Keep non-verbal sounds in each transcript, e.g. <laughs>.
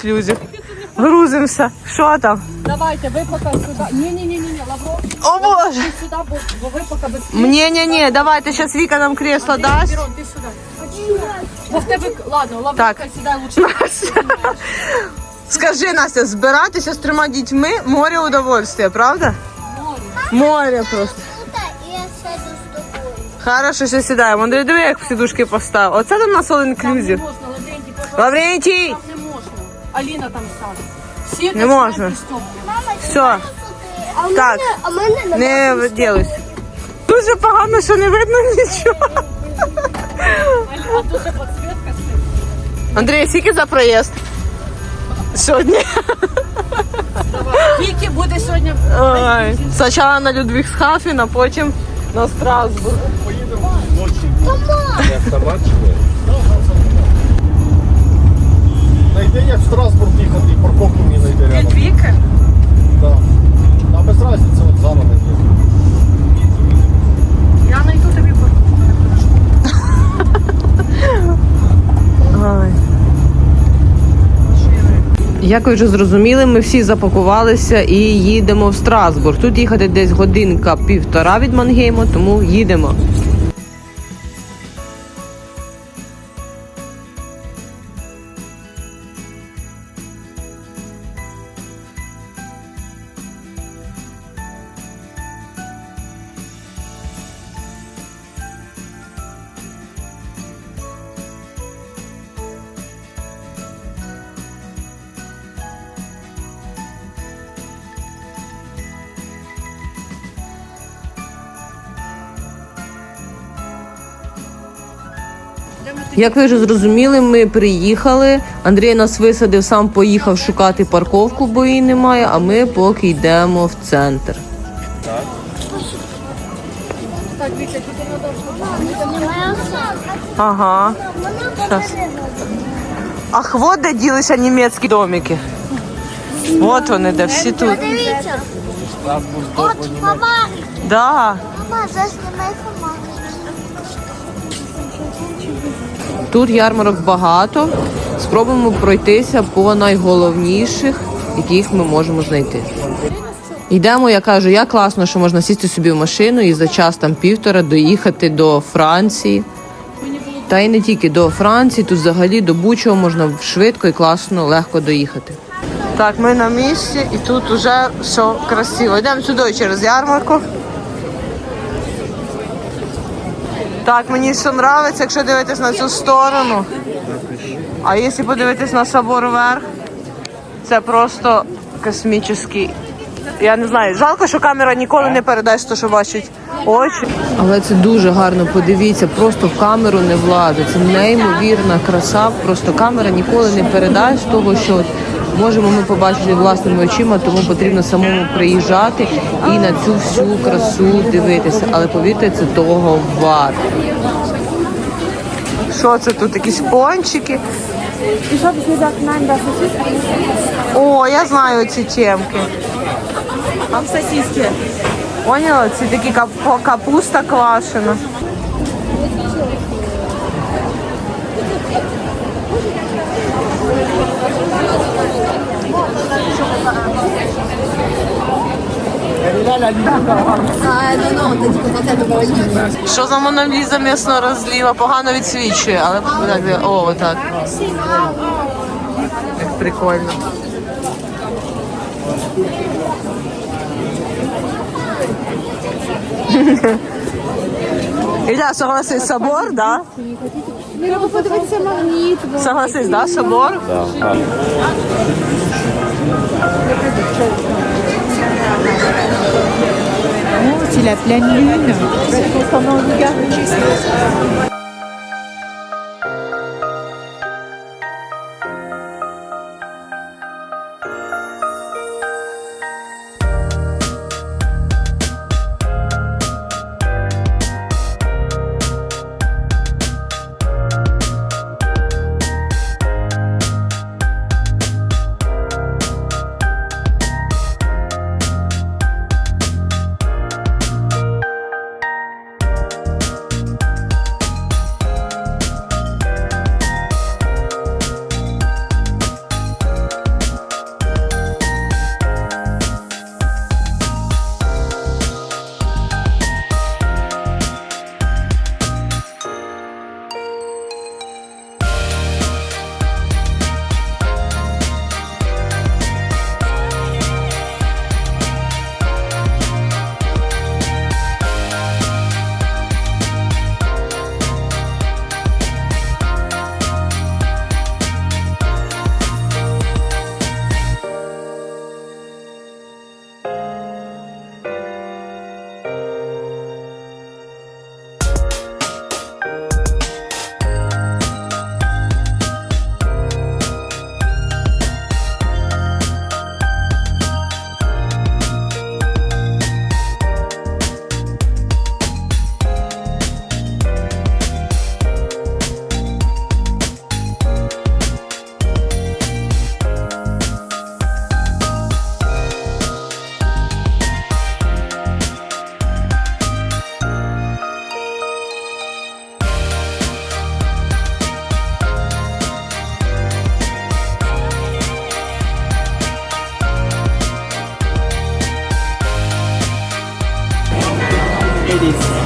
Клюзі. Грузимося. Що там? Давайте, ви поки сюди. Ні, ні, ні, ні, Лавров, О боже! ти сюди, бо, бо ви поки без Ні, ні, ні, давайте зараз Віка нам кресло дасть. Мирон, ти сюди. Бо в тебе, ладно, Лавров, Так. хай сідай лучше. Скажи, Настя, збиратися з трьома дітьми море удовольствия, правда? Море просто. І я сяду з тобою. Хорошо, що сідаємо. Андрій, диви, як сідушки поставив. Оце там у нас all Там не inclusive. можна, Лаврентій, пожалуйста. Лаврентій! Аліна там сяде. Сідай, Не можна. Все, А в Так. мене, а в мене не ділись. Дуже погано, що не видно нічого. А тут же підсвітка стоїть. Андрій, скільки за проїзд? Сьогодні. Вікі буде сьогодні. Ой. Спочатку на Людвігсхафен, а потім на Страсбург. Найди як в Страсбург їхати, і парковку мені знайти рядом. Віки? Да. А без разниці, от зараз найди. Я знайду тобі парку. Ой. Як ви вже зрозуміли, ми всі запакувалися і їдемо в Страсбург. Тут їхати десь годинка півтора від Мангейму, тому їдемо. Як ви вже зрозуміли, ми приїхали. Андрій нас висадив, сам поїхав шукати парковку, бо її немає. А ми поки йдемо в центр. Так, Ага. Щас. Ах, вот де ділися німецькі домики. От вони, де всі тут. От, мама, Да. мама, заснімай Тут ярмарок багато. Спробуємо пройтися по найголовніших, яких ми можемо знайти. Йдемо, я кажу, як класно, що можна сісти собі в машину і за час там півтора доїхати до Франції. Та й не тільки до Франції, тут взагалі до будь-чого можна швидко і класно, легко доїхати. Так, ми на місці і тут вже все красиво. Йдемо сюди через ярмарку. Так, мені все подобається, якщо дивитись на цю сторону. А якщо подивитись на собор вверх, це просто космічний. Я не знаю, жалко, що камера ніколи не передасть те, що бачить очі. Але це дуже гарно. Подивіться, просто в камеру не влазить. Це неймовірна краса. Просто камера ніколи не передасть того, що можемо ми побачити власними очима, тому потрібно самому приїжджати і на цю всю красу дивитися. Але повірте, це того варто. Що це тут? Якісь пончики? О, я знаю ці темки. Там сосиски. Поняла? Це такі кап- капуста квашена. Що за моноліза м'ясного розліва? Погано відсвічує, але о, отак. Як прикольно. <laughs> Ілля, согласись, собор, да? Треба подивитися магніт. Согласись, да, собор? Oh, la pleine lune.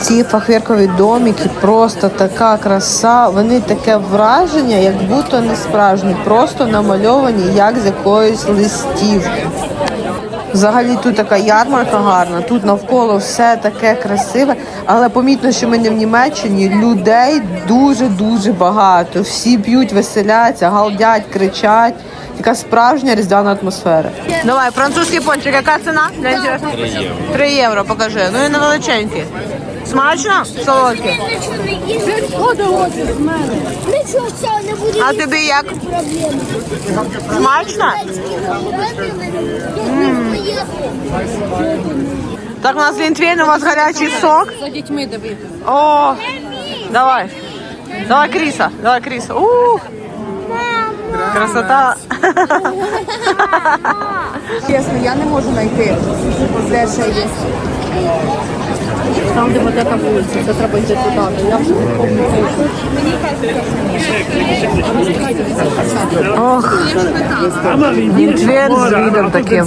Ці фахверкові домики просто така краса. Вони таке враження, як будто не справжні, просто намальовані як з якоїсь листівки. Взагалі тут така ярмарка гарна, тут навколо все таке красиве, але помітно, що ми не в Німеччині. Людей дуже-дуже багато. Всі п'ють, веселяться, галдять, кричать. Така справжня різдвяна атмосфера. Давай, французький пончик, яка ціна? Для 3 євро. 3 євро, покажи. Ну і невеличенький. Смачно? Нічого, не буде А тобі як? Смачно? Так, у нас лінтвейн, у вас гарячий сок. За дітьми диви. О, давай. Давай, Кріса, давай, Кріса. У, красота. Чесно, я не можу знайти, де ще є. Там, де вот эта вулиця, це треба йти туди. Я вже пам'ятаю. Ох, лінтвейн з видом таким.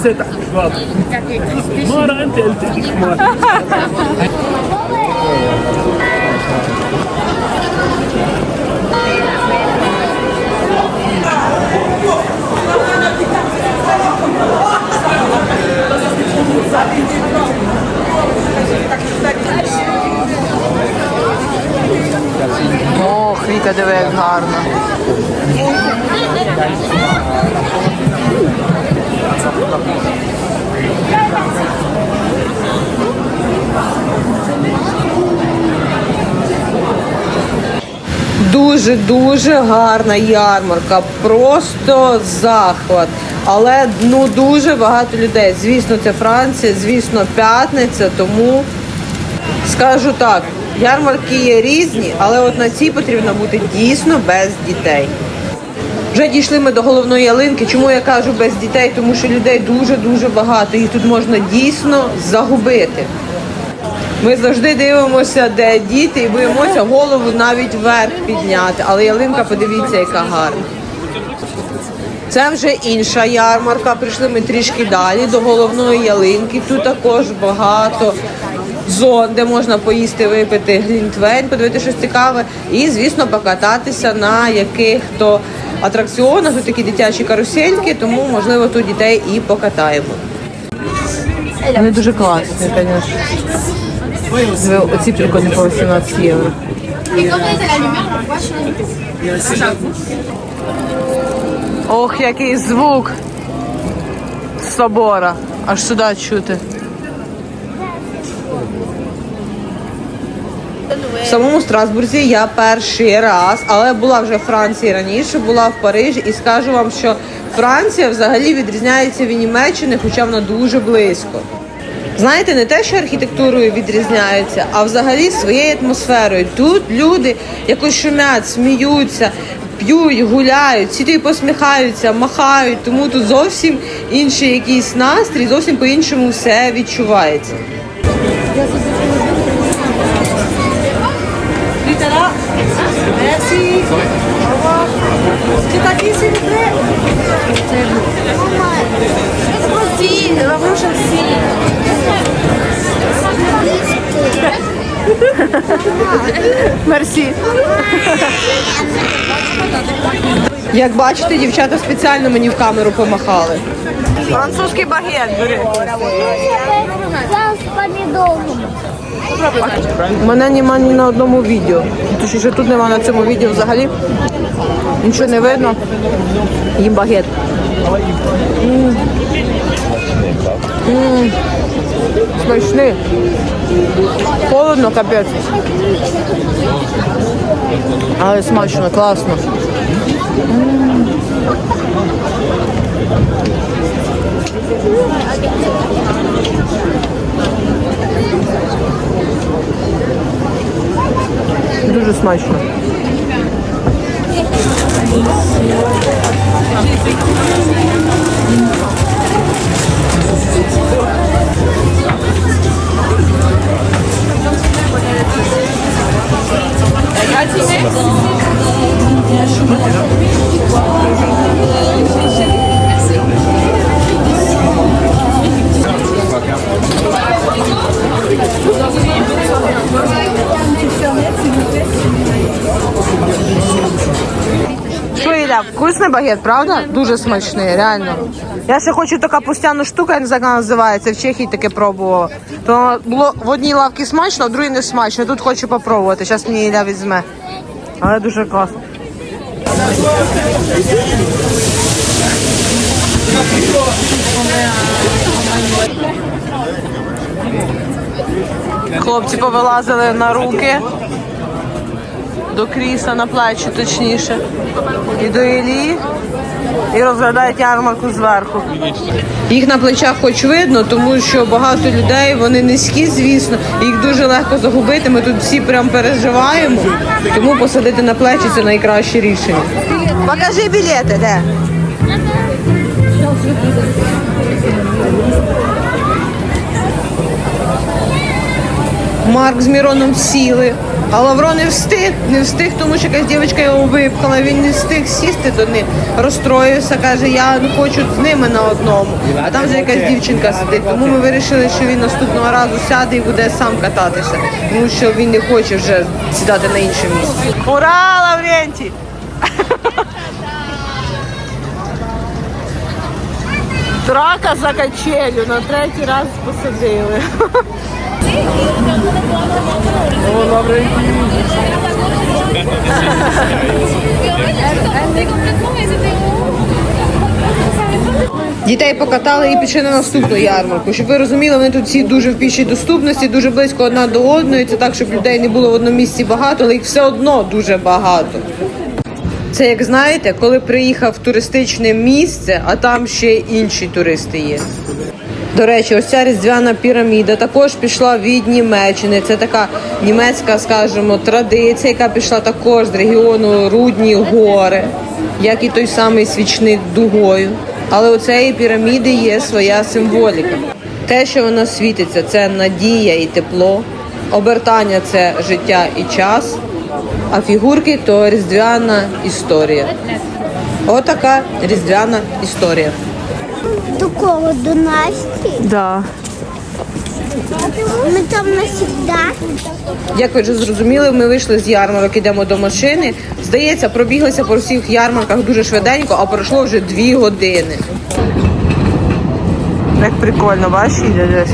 Ох, диви, як гарно. Дуже дуже гарна ярмарка, просто захват. Але ну дуже багато людей. Звісно, це Франція, звісно, п'ятниця, тому скажу так, ярмарки є різні, але от на цій потрібно бути дійсно без дітей. Вже дійшли ми до головної ялинки. Чому я кажу без дітей? Тому що людей дуже дуже багато. Їх тут можна дійсно загубити. Ми завжди дивимося, де діти, і боїмося голову навіть вверх підняти. Але ялинка, подивіться, яка гарна. Це вже інша ярмарка. Прийшли ми трішки далі до головної ялинки. Тут також багато зон, де можна поїсти, випити глінтвейн, подивитися щось цікаве. І, звісно, покататися на яких-то атракціонах. Тут такі дитячі карусельки, тому можливо тут дітей і покатаємо. Вони дуже класні, звісно. Оці прикольні по 18 євро. Ох, який звук собора. Аж сюди чути. В самому Страсбурзі я перший раз, але була вже в Франції раніше, була в Парижі і скажу вам, що Франція взагалі відрізняється від Німеччини, хоча вона дуже близько. Знаєте, не те, що архітектурою відрізняються, а взагалі своєю атмосферою. Тут люди якось шумять, сміються, п'ють, гуляють, всі тобі посміхаються, махають, тому тут зовсім інший якийсь настрій, зовсім по-іншому все відчувається. Мерсі. Як бачите, дівчата спеціально мені в камеру помахали. Французький багет, бери. Я з помідором. У мене нема ні на одному відео. Тому що тут нема на цьому відео взагалі. Нічого не видно. Їм багет. Смачний. Холодно, капець. Але смачно, класно. М. Дуже смачно. Ілля, багет, правда? Дуже смачний, реально. Я ще хочу така пустяна штука, я не знаю, як вона називається. В Чехії таке пробувала. То було в одній лавці смачно, а в другій не смачно. Тут хочу попробувати. Зараз мені Ілля візьме. Але дуже класно. Хлопці повилазили на руки до кріса на плечі, точніше, і до Ілії, і розглядають ярмарку зверху. Їх на плечах хоч видно, тому що багато людей, вони низькі, звісно, їх дуже легко загубити. Ми тут всі прям переживаємо, тому посадити на плечі це найкраще рішення. Покажи білети, де? Марк з Міроном сіли. А Лавро не встиг, не встиг, тому що якась дівчинка його випхала, він не встиг сісти до них, розстроївся, каже, я хочу з ними на одному. А там вже якась дівчинка сидить. Тому ми вирішили, що він наступного разу сяде і буде сам кататися, тому що він не хоче вже сідати на інше місце. Ура, Лаврентій! Трака за качелю на третій раз посадили. Дітей покатали і пішли на наступну ярмарку. Щоб ви розуміли, вони тут всі дуже в пішій доступності, дуже близько одна до одної. Це так, щоб людей не було в одному місці багато, але їх все одно дуже багато. Це як знаєте, коли приїхав в туристичне місце, а там ще інші туристи є. До речі, ось ця різдвяна піраміда також пішла від Німеччини. Це така німецька, скажімо, традиція, яка пішла також з регіону Рудні гори, як і той самий свічник дугою. Але у цієї піраміди є своя символіка. Те, що вона світиться, це надія і тепло. Обертання це життя і час, а фігурки то різдвяна історія. Отака різдвяна історія. Такого до Насті. Да. Ми там навсегда. Як ви вже зрозуміли, ми вийшли з ярмарок, ідемо до машини. Здається, пробіглися по всіх ярмарках дуже швиденько, а пройшло вже дві години. Як прикольно, бачиш, десь.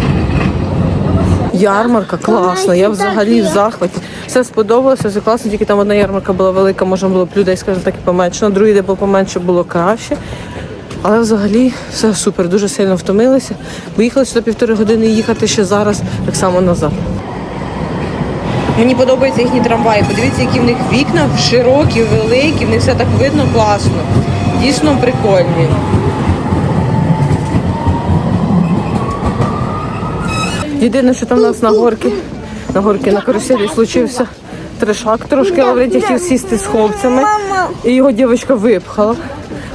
Ярмарка класна, я взагалі в захваті. Все сподобалося, все класно, тільки там одна ярмарка була велика, можна було б людей, скажімо так, і поменше. На другий, де було поменше, було краще. Але взагалі все супер, дуже сильно втомилися. Бо їхали сюди півтори години їхати ще зараз так само назад. Мені подобаються їхні трамваї. Подивіться, які в них вікна широкі, великі, в них все так видно класно. Дійсно прикольні. Єдине, що там у нас на горки, на горки на каруселі случився трешак трошки. Лаврентій хотів сісти з хлопцями, і його дівчинка випхала.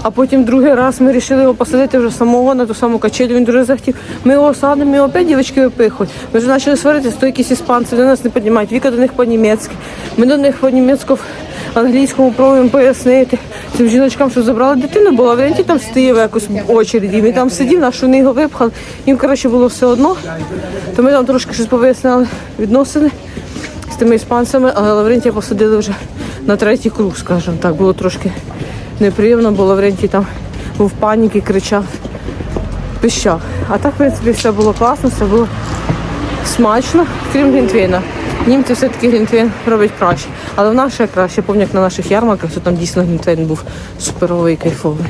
А потім другий раз ми вирішили його посадити вже самого на ту саму качелю. Він дуже захотів. Ми його садимо, і опять дівчатки випихують. Ми вже почали сваритися, то якісь іспанці до нас не піднімають. Віка до них по-німецьки. Ми до них по-німецьку англійському пробуємо пояснити. Цим жіночкам, що забрали дитину, бо Лаврентій там стояв якось в очереді. Він там сидів, на що вони його випхали. Їм коротше було все одно. То ми там трошки щось повиясняли відносини з тими іспанцями, але Лаврентія посадили вже на третій круг, скажімо так. Було трошки неприємно, бо Лаврентій там був в паніки, кричав, пищав. А так, в принципі, все було класно, все було смачно, крім глінтвейна. Німці все-таки глінтвейн роблять краще. Але в нас ще краще, пам'ятаю, на наших ярмарках, то там дійсно глінтвейн був суперовий кайфовий.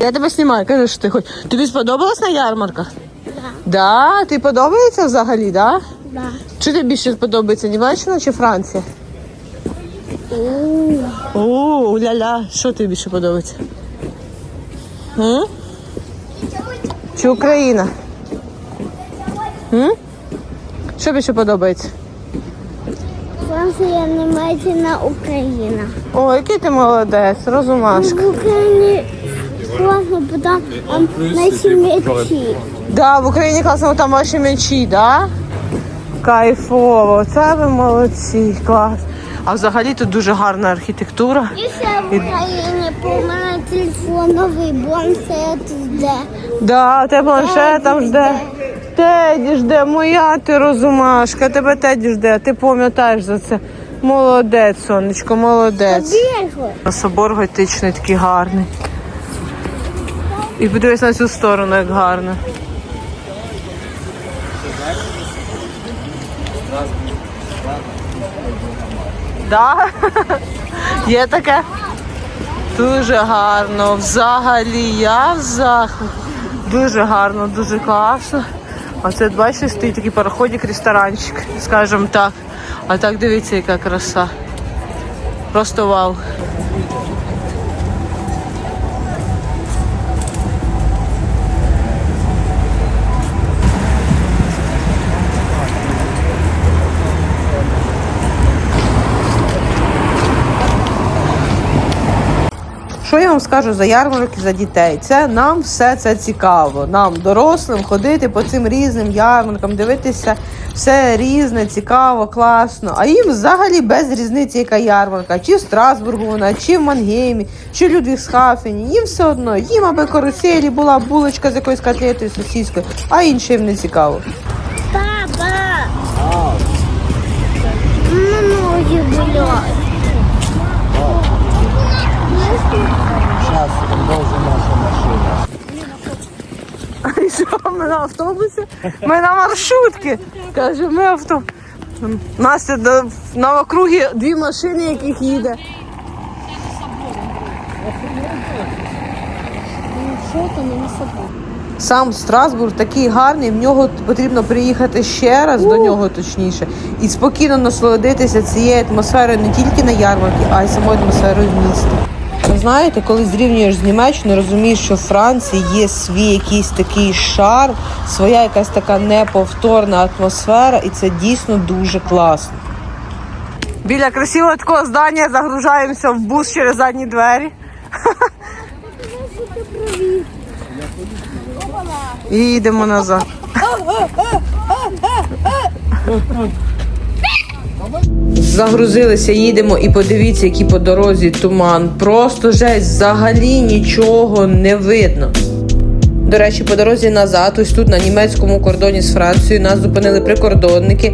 Я тебе знімаю, кажи, що ти хоч. Тобі сподобалось на ярмарках? Так. Да? Ти подобається взагалі, так? Да? Да. Чи тобі більше подобається Німеччина чи Франція? О, ля-ля, що тобі більше подобається? М? Чи Україна? М? Що більше подобається? Франція, Німеччина, Україна. О, який ти молодець, розумашка. В Україні класно, бо там ем, наші м'ячі. Да, в Україні класно, там ваші м'ячі, да? Кайфово, це ви молодці, клас. А взагалі тут дуже гарна архітектура. І ще в Україні по мене телефон новий, планшет жде. Да, те планшет там жде. Теді жде, моя ти розумашка, тебе теді жде, ти пам'ятаєш за це. Молодець, сонечко, молодець. Собор готичний такий гарний. І подивись на цю сторону, як гарно. Да? <laughs> Є таке? Дуже гарно. Взагалі я в захваті. Дуже гарно, дуже класно. А це бачите, стоїть такий пароходик, ресторанчик, скажімо так. А так дивіться, яка краса. Просто вау. Що я вам скажу за ярмарки за дітей? Це нам все це цікаво. Нам, дорослим, ходити по цим різним ярмаркам, дивитися все різне, цікаво, класно. А їм взагалі без різниці, яка ярмарка, чи в Страсбургу вона, чи в Мангеймі, чи в Людвігсхафені. Їм все одно, їм аби каруселі була булочка з якоюсь котлетою сосіскою, а інше їм не цікаво. Папа! Мене ноги болять. Зараз наша машина. І що, ми на автобусі? Ми на маршрутці. Каже, ми авто. Настя до- на округі дві машини, яких їде. Що там? Сам Страсбург такий гарний, в нього потрібно приїхати ще раз до нього точніше, і спокійно насолодитися цією атмосферою не тільки на ярмарці, а й самою атмосферою міста. Ви знаєте, коли зрівнюєш з Німеччиною, розумієш, що в Франції є свій якийсь такий шарм, своя якась така неповторна атмосфера, і це дійсно дуже класно. Біля красивого такого здання загружаємося в бус через задні двері. <laughs> І їдемо назад. Загрузилися, їдемо і подивіться, який по дорозі туман. Просто жесть, взагалі нічого не видно. До речі, по дорозі назад, ось тут на німецькому кордоні з Францією, нас зупинили прикордонники.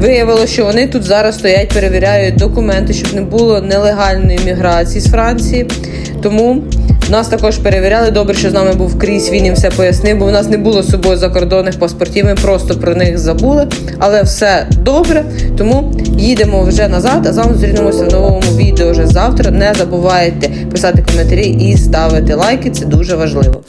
Виявилося, що вони тут зараз стоять, перевіряють документи, щоб не було нелегальної міграції з Франції. Тому нас також перевіряли. Добре, що з нами був Кріс, він їм все пояснив, бо в нас не було з собою закордонних паспортів. Ми просто про них забули. Але все добре. Тому їдемо вже назад. А з вами в новому відео вже завтра. Не забувайте писати коментарі і ставити лайки. Це дуже важливо.